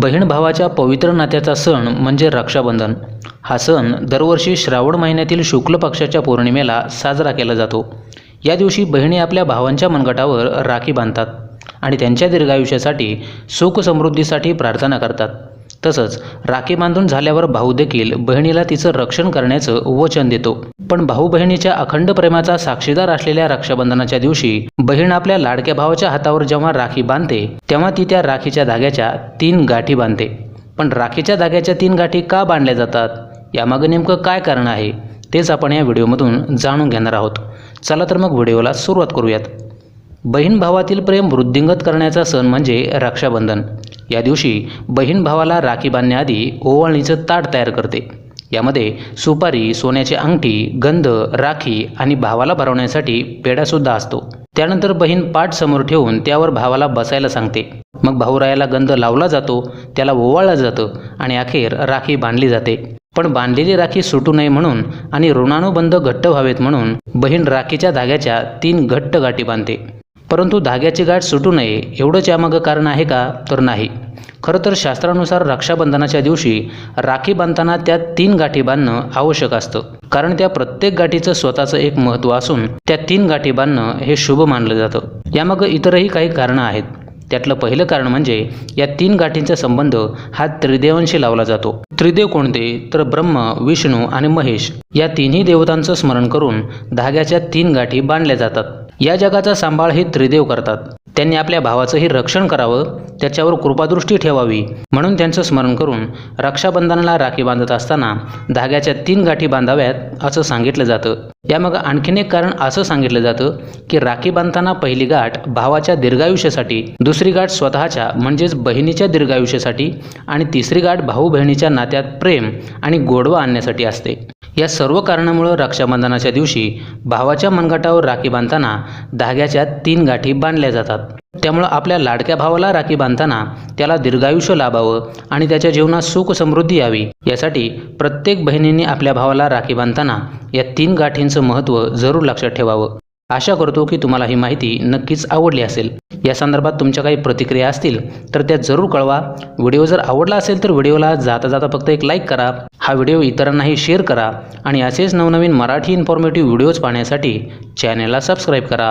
बहीण भावाच्या पवित्र नात्याचा सण म्हणजे रक्षाबंधन. हा सण दरवर्षी श्रावण महिन्यातील शुक्ल पक्षाच्या पौर्णिमेला साजरा केला जातो. या दिवशी बहिणी आपल्या भावांच्या मनगटावर राखी बांधतात आणि त्यांच्या दीर्घायुष्यासाठी सुख समृद्धीसाठी प्रार्थना करतात. तसंच राखी बांधून झाल्यावर भाऊ देखील बहिणीला तिचं रक्षण करण्याचं वचन देतो. पण भाऊ बहिणीच्या अखंड प्रेमाचा साक्षीदार असलेल्या रक्षाबंधनाच्या दिवशी बहीण आपल्या लाडक्या भावाच्या हातावर जेव्हा राखी बांधते तेव्हा ती त्या राखीच्या धाग्याच्या तीन गाठी बांधते. पण राखीच्या धाग्याच्या तीन गाठी का बांधल्या जातात? यामागं नेमकं काय कारण आहे? तेच आपण या व्हिडिओमधून जाणून घेणार आहोत. चला तर मग व्हिडिओला सुरुवात करूयात. बहीण भावातील प्रेम वृद्धिंगत करण्याचा सण म्हणजे रक्षाबंधन. या दिवशी बहीण भावाला राखी बांधण्याआधी ओवाळणीचं ताट तयार करते. यामध्ये सुपारी सोन्याची अंगठी गंध राखी आणि भावाला भरवण्यासाठी पेढासुद्धा असतो. त्यानंतर बहीण पाठ समोर ठेवून त्यावर भावाला बसायला सांगते. मग भाऊरायाला गंध लावला जातो त्याला ओवाळलं जातं आणि अखेर राखी बांधली जाते. पण बांधलेली राखी सुटू नये म्हणून आणि ऋणानुबंध घट्ट व्हावेत म्हणून बहीण राखीच्या धाग्याच्या तीन घट्ट गाठी बांधते. परंतु धाग्याची गाठ सुटू नये एवढंच यामागं कारण आहे का? तर नाही. खरं तर शास्त्रानुसार रक्षाबंधनाच्या दिवशी राखी बांधताना त्या तीन गाठी बांधणं आवश्यक असतं. कारण त्या प्रत्येक गाठीचं स्वतःचं एक महत्त्व असून त्या तीन गाठी बांधणं हे शुभ मानलं जातं. यामागं इतरही काही कारणं आहेत. त्यातलं पहिलं कारण म्हणजे या तीन गाठींचा संबंध हा त्रिदेवांशी लावला जातो. त्रिदेव कोणते? तर ब्रह्म विष्णू आणि महेश. या तिन्ही देवतांचं स्मरण करून धाग्याच्या तीन गाठी बांधल्या जातात. या जगाचा सांभाळ हे त्रिदेव करतात. त्यांनी आपल्या भावाचंही रक्षण करावं त्याच्यावर कृपादृष्टी ठेवावी म्हणून त्यांचं स्मरण करून रक्षाबंधनाला राखी बांधत असताना धाग्याच्या तीन गाठी बांधाव्यात असं सांगितलं जातं. यामागं आणखीन एक कारण असं सांगितलं जातं की राखी बांधताना पहिली गाठ भावाच्या दीर्घायुष्यासाठी दुसरी गाठ स्वतःच्या म्हणजेच बहिणीच्या दीर्घायुष्यासाठी आणि तिसरी गाठ भाऊ बहिणीच्या नात्यात प्रेम आणि गोडवा आणण्यासाठी असते. या सर्व कारणामुळं रक्षाबंधनाच्या दिवशी भावाच्या मनगटावर राखी बांधताना धाग्याच्या तीन गाठी बांधल्या जातात. त्यामुळं आपल्या लाडक्या भावाला राखी बांधताना त्याला दीर्घायुष्य लाभावं आणि त्याच्या जीवनात सुख समृद्धी यावी यासाठी प्रत्येक बहिणींनी आपल्या भावाला राखी बांधताना या तीन गाठींचं महत्त्व जरूर लक्षात ठेवावं. आशा करतो की तुम्हाला ही माहिती नक्कीच आवडली असेल. या संदर्भात तुमच्या काही प्रतिक्रिया असतील तर त्या जरूर कळवा. व्हिडिओ जर आवडला असेल तर व्हिडिओला जाता जाता फक्त एक लाईक करा. हा व्हिडिओ इतरांनाही शेअर करा आणि असेच नवनवीन मराठी इन्फॉर्मेटिव्ह व्हिडिओज पाहण्यासाठी चॅनेलला सबस्क्राईब करा.